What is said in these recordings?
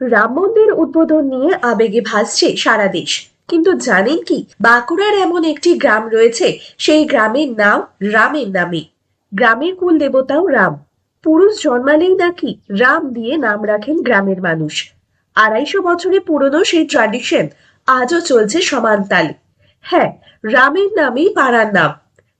রাম মন্দির উদ্বোধন নিয়ে আবেগে ভাসছে সারা দেশ। কিন্তু জানেন কি, বাঁকুড়ার এমন একটি গ্রাম রয়েছে, সেই গ্রামের নাম রামের নামে। গ্রামের কুল দেবতাও রাম। পুরুষ জন্মালেই নাকি রাম দিয়ে নাম রাখেন গ্রামের মানুষ। আড়াইশো বছরে পুরনো সেই ট্র্যাডিশন আজও চলছে সমান তালে। হ্যাঁ রামের নামেই পাড়ার নাম।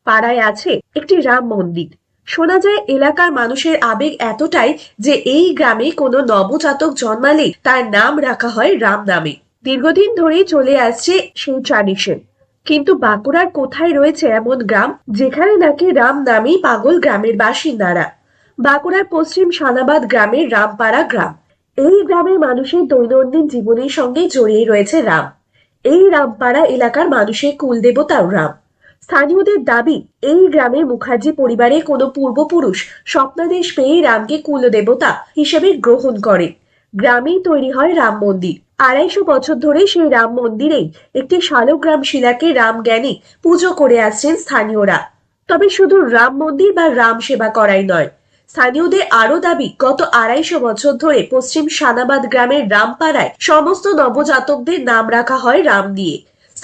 পাড়ায় আছে একটি রাম মন্দির। শোনা যায়, এলাকার মানুষের আবেগ এতটাই যে এই গ্রামে কোনো নবজাতক জন্মালে তার নাম রাখা হয় রাম নামে। দীর্ঘদিন ধরেই চলে আসছে সেই ট্র্যাডিশন কিন্তু বাঁকুড়ার কোথায় রয়েছে এমন গ্রাম যেখানে নাকি রাম নামেই পাগল গ্রামের বাসিন্দারা? বাঁকুড়ার পশ্চিম সানাবাদ গ্রামের রামপাড়া গ্রাম। এই গ্রামের মানুষের দৈনন্দিন জীবনের সঙ্গে জড়িয়ে রয়েছে রাম। এই রামপাড়া এলাকার মানুষের কুলদেবতাও রাম। স্থানীয়দের দাবি, এই গ্রামে মুখার্জি পরিবারের কোনো পূর্বপুরুষ স্বপ্নাদেশ পেয়ে রামকে কুলদেবতা হিসেবে গ্রহণ করে। গ্রামেই তৈরি হয় রাম মন্দির। আড়াইশো বছর ধরে সেই রাম মন্দিরেই একটি শালগ্রাম শিলাকে রাম জ্ঞানে পুজো করে আসছেন স্থানীয়রা। তবে শুধু রাম মন্দির বা রাম সেবা করাই নয়, স্থানীয়দের আরও দাবি, গত আড়াইশো বছর ধরে পশ্চিম সানাবাদ গ্রামের রামপাড়ায় সমস্ত নবজাতকদের নাম রাখা হয় রাম দিয়ে।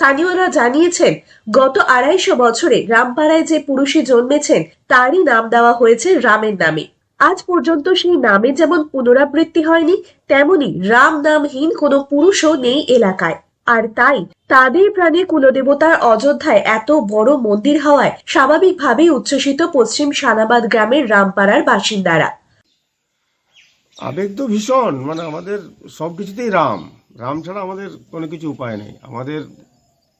স্থানীয়রা জানিয়েছেন, গত আড়াইশো বছরে রামপাড়ায় যে পুরুষে জন্মেছেন, তারই নাম দেওয়া হয়েছে রামের নামে। আজ পর্যন্ত সেই নামে যেমন পুনরাবৃত্তি হয়নি, তেমনি রাম নামহীন কোনো পুরুষও নেই এলাকায়। আর তাই তাদের প্রাণে কুলদেবতার অযোধ্যায় এত বড় মন্দির হওয়ায় স্বাভাবিকভাবেই উচ্ছ্বসিত পশ্চিম সানাবাদ গ্রামের রামপাড়ার বাসিন্দারা। আবেগ তো ভীষণ মানে আমাদের সব কিছুতেই রাম। রাম ছাড়া আমাদের কোনো কিছু উপায় নেই। আমাদের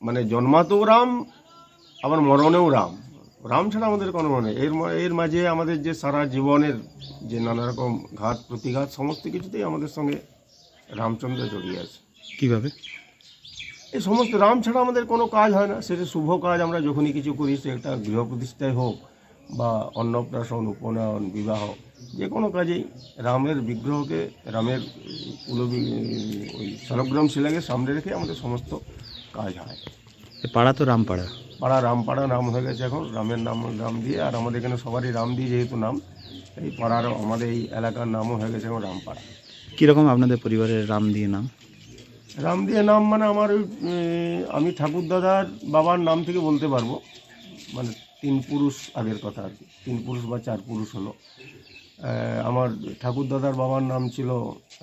মানে জন্মাতেও রাম আবার মরণেও রাম। রাম ছাড়া আমাদের কোনো মনে এর এর মাঝে আমাদের যে সারা জীবনের যে নানা রকম ঘাত প্রতিঘাত সমস্ত কিছুতেই আমাদের সঙ্গে রামচন্দ্র জড়িয়ে আছে। কীভাবে? এই সমস্ত রাম ছাড়া আমাদের কোনো কাজ হয় না। সেটা শুভ কাজ আমরা যখনই কিছু করি সে একটা গৃহ প্রতিষ্ঠায় হোক বা অন্নপ্রাশন উপনয়ন বিবাহ যে কোনো কাজেই রামের বিগ্রহকে রামের ওই সরগ্রাম শিলাকে সামনে রেখে আমাদের সমস্ত কাজ হয়। এ পাড়া তো রামপাড়া। পাড়া রামপাড়া নাম হয়ে গেছে এখন রামের নাম রাম দিয়ে আর আমাদের এখানে সবারই রাম দিয়ে যেহেতু নাম এই পাড়ার আমাদের এই এলাকার নামও হয়ে গেছে এখন রামপাড়া। কীরকম আপনাদের পরিবারের রাম দিয়ে নাম? রাম দিয়ে নাম মানে আমার ওই আমি ঠাকুর দাদার বাবার নাম থেকে বলতে পারব। মানে তিন পুরুষ আগের কথা আর কি তিন পুরুষ বা চার পুরুষ হলো। আমার ঠাকুর দাদার বাবার নাম ছিল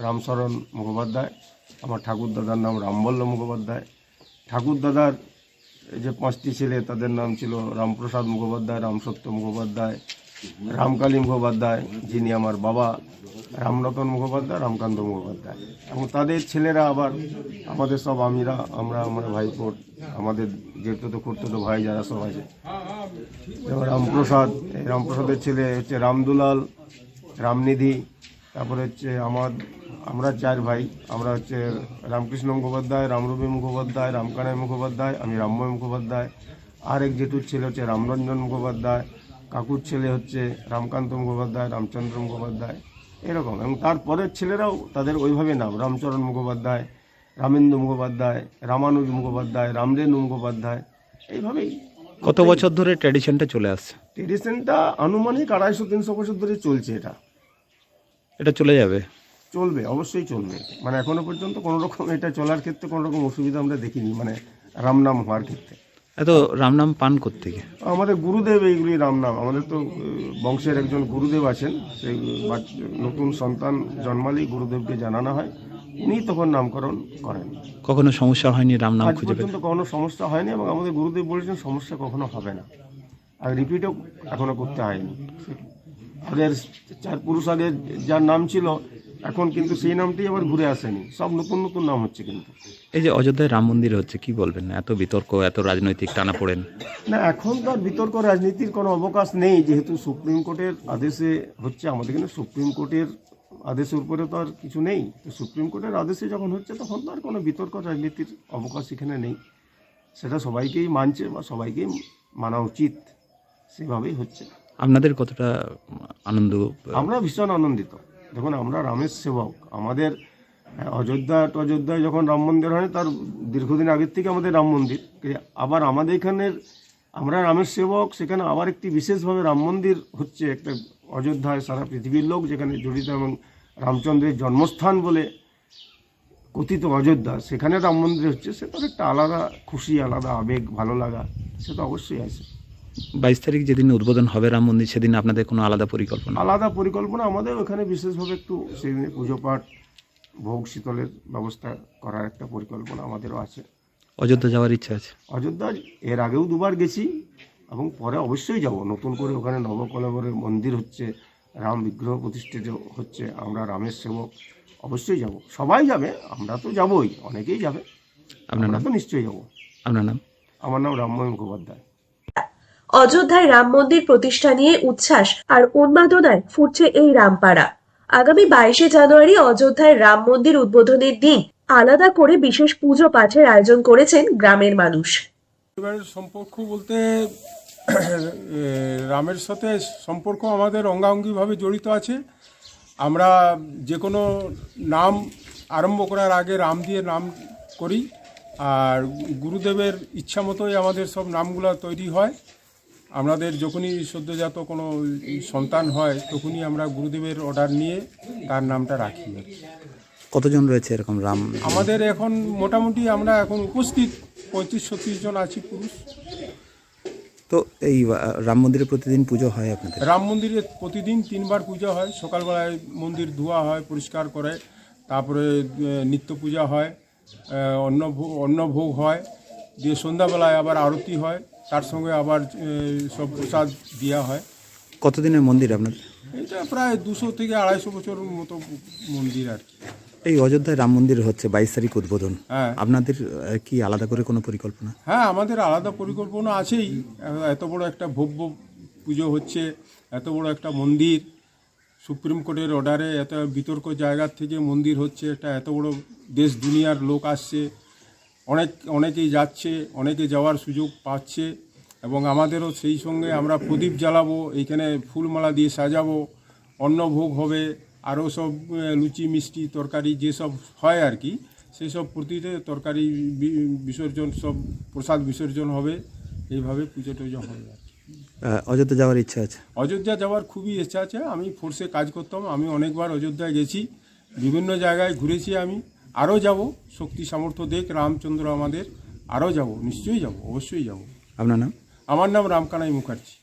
রামচরণ মুখোপাধ্যায় আমার ঠাকুর দাদার নাম রামবল্ল মুখোপাধ্যায় ঠাকুর দাদার যে পাঁচটি ছেলে, তাদের নাম ছিল রামপ্রসাদ মুখোপাধ্যায়, রামসত্য মুখোপাধ্যায় রামকালী মুখোপাধ্যায়, যিনি আমার বাবা, রামরতন মুখোপাধ্যায়, রামকান্ত মুখোপাধ্যায়। এবং তাদের ছেলেরা আবার আমাদের সব আমিরা, আমরা আমার ভাইপোর আমাদের যেহেতু তো করতো তো ভাই যারা সব আছে। রামপ্রসাদ রামপ্রসাদের ছেলে হচ্ছে রামদুলাল, রামনিধি তারপরে হচ্ছে আমার আমরা চার ভাই আমরা হচ্ছে রামকৃষ্ণ মুখোপাধ্যায় রামরবি মুখোপাধ্যায় রামকানাই মুখোপাধ্যায় আমি রামময় মুখোপাধ্যায় আর এক জেঠুর ছেলে হচ্ছে রামরঞ্জন মুখোপাধ্যায় কাকুর ছেলে হচ্ছে রামকান্ত মুখোপাধ্যায় রামচন্দ্র মুখোপাধ্যায় এরকম। এবং তারপরের ছেলেরাও তাদের ওইভাবে নাম রামচরণ মুখোপাধ্যায় রামেন্দ্র মুখোপাধ্যায় রামানুজ মুখোপাধ্যায় রামরেণু মুখোপাধ্যায় এইভাবেই কত বছর ধরে ট্র্যাডিশনটা চলে আসছে? ট্রেডিশনটা আনুমানিক আড়াইশো তিনশো বছর ধরে চলছে এটা। এটা চলে যাবে। চলবে অবশ্যই চলবে। মানে এখনও পর্যন্ত কোনো রকম এটা চলার ক্ষেত্রে কোনো রকম অসুবিধা আমরা দেখিনি মানে রামনাম হওয়ার ক্ষেত্রে। এত রাম নাম পান থেকে আমাদের গুরুদেব এইগুলি রামনাম। আমাদের তো বংশের একজন গুরুদেব আছেন সেই নতুন সন্তান জন্মালেই গুরুদেবকে জানানো হয়। উনি তখন নামকরণ করেন। কখনো সমস্যা হয়নি রামনাম খুঁজে পর্যন্ত কোনো সমস্যা হয়নি এবং আমাদের গুরুদেব বলেছেন সমস্যা কখনো হবে না। আর রিপিটও এখনও করতে হয়নি। আগের চার পুরুষ আগে যার নাম ছিল এখন কিন্তু সেই নামটি আবার ঘুরে আসেনি। সব নতুন নতুন নাম হচ্ছে কিন্তু। এই যে অযোধ্যায় রাম মন্দির হচ্ছে কি বলবেন? এত বিতর্ক এত রাজনৈতিক টানা পড়েন। না এখন তো আর বিতর্ক রাজনীতির কোনো অবকাশ নেই। যেহেতু সুপ্রিম কোর্টের আদেশে হচ্ছে আমাদের এখানে সুপ্রিম কোর্টের আদেশের উপরে তো আর কিছু নেই। তো সুপ্রিম কোর্টের আদেশে যখন হচ্ছে তখন তো আর কোনো বিতর্ক রাজনীতির অবকাশ এখানে নেই। সেটা সবাইকেই মানছে বা সবাইকেই মানা উচিত। সেভাবেই হচ্ছে। আপনাদের কতটা আনন্দ? আমরা ভীষণ আনন্দিত। দেখুন আমরা রামের সেবক। আমাদের আহ, অযোধ্যা অযোধ্যায় যখন রাম মন্দির হয় তার দীর্ঘদিন আগের থেকে আমাদের রাম মন্দির। আবার আমাদের এখানের আমরা রামের সেবক সেখানে আবার একটি বিশেষভাবে রাম মন্দির হচ্ছে একটা অযোধ্যায় সারা পৃথিবীর লোক যেখানে জড়িত এবং রামচন্দ্রের জন্মস্থান বলে কথিত অযোধ্যা। সেখানে রাম মন্দির হচ্ছে সে তার একটা আলাদা খুশি আলাদা আবেগ ভালো লাগা সে তো অবশ্যই আছে। বাইশ তারিখ যেদিন উদ্বোধন হবে রাম মন্দির সেদিন আপনাদের কোনো আলাদা পরিকল্পনা? আলাদা পরিকল্পনা আমাদের ওখানে বিশেষভাবে একটু সেদিনে পুজো পাঠ ভোগ শীতলের ব্যবস্থা করার একটা পরিকল্পনা আমাদেরও আছে। অযোধ্যা যাওয়ার ইচ্ছা আছে? অযোধ্যা এর আগেও দুবার গেছি এবং পরে অবশ্যই যাব। নতুন করে ওখানে নবকলেবরের মন্দির হচ্ছে রাম বিগ্রহ প্রতিষ্ঠিত হচ্ছে আমরা রামের সেবক অবশ্যই যাব। সবাই যাবে আমরা তো যাবই অনেকেই যাবে। আপনার নাম? তো নিশ্চয়ই যাব। আপনার নাম? আমার নাম রামময় মুখোপাধ্যায়। অযোধ্যায় রাম মন্দির প্রতিষ্ঠা নিয়ে উচ্ছ্বাস আর উন্মাদনায় ফুটছে এই রামপাড়া। আগামী বাইশে জানুয়ারি অযোধ্যায় রাম মন্দির উদ্বোধনের দিন আলাদা করে বিশেষ পুজো পাঠের আয়োজন করেছেন গ্রামের মানুষ। সম্পর্ক বলতে রামের সাথে সম্পর্ক আমাদের অঙ্গাঙ্গিভাবে জড়িত আছে। আমরা যে কোনো নাম আরম্ভ করার আগে রাম দিয়ে নাম করি, আর গুরুদেবের ইচ্ছা মতোই আমাদের সব নামগুলো তৈরি হয়। আমাদের যখনই সদ্যজাত কোনো সন্তান হয় তখনই আমরা গুরুদেবের অর্ডার নিয়ে তার নামটা রাখি। আর কি। কতজন রয়েছে এরকম রাম? আমাদের এখন মোটামুটি আমরা এখন উপস্থিত পঁয়ত্রিশ ছত্রিশ জন আছি পুরুষ। তো এই রাম মন্দিরে প্রতিদিন পুজো হয় আপনাদের? রাম মন্দিরে প্রতিদিন তিনবার পূজা হয়। সকালবেলায় মন্দির ধোয়া হয় পরিষ্কার করে তারপরে নিত্য পূজা হয় অন্ন অন্নভোগ হয় দিয়ে সন্ধ্যাবেলায় আবার আরতি হয়। তার সঙ্গে আবার সব প্রসাদ দেওয়া হয়। কতদিনের মন্দির আপনাদের এটা প্রায় দুশো থেকে আড়াইশো বছর মতো মন্দির আর কি। এই অযোধ্যায় রাম মন্দির হচ্ছে বাইশ তারিখ উদ্বোধন। হ্যাঁ। আপনাদের কি আলাদা করে কোনো পরিকল্পনা? হ্যাঁ আমাদের আলাদা পরিকল্পনা আছেই। এত বড় একটা ভব্য পুজো হচ্ছে এত বড় একটা মন্দির। সুপ্রিম কোর্টের অর্ডারে এত বিতর্ক জায়গার থেকে মন্দির হচ্ছে একটা এত বড় দেশ দুনিয়ার লোক আসছে। অনেক অনেকেই যাচ্ছে অনেকে যাওয়ার সুযোগ পাচ্ছে এবং আমাদেরও সেই সঙ্গে আমরা প্রদীপ জ্বালাবো এইখানে ফুলমালা দিয়ে সাজাবো অন্নভোগ হবে আরও সব লুচি মিষ্টি তরকারি যেসব হয় আর কি সেই সব প্রতিটা তরকারি বিসর্জন সব প্রসাদ বিসর্জন হবে এইভাবে পুজো টুজো হবে আর কি। অযোধ্যা যাওয়ার ইচ্ছা আছে অযোধ্যা যাওয়ার খুবই ইচ্ছা আছে আমি ফোর্সে কাজ করতাম আমি অনেকবার অযোধ্যায় গেছি বিভিন্ন জায়গায় ঘুরেছি আমি আরও যাব শক্তি সামর্থ্য দেখ রামচন্দ্র আমাদের আরও যাব নিশ্চয়ই যাব অবশ্যই যাব। আপনার নাম? আমার নাম রামকানাই মুখার্জি।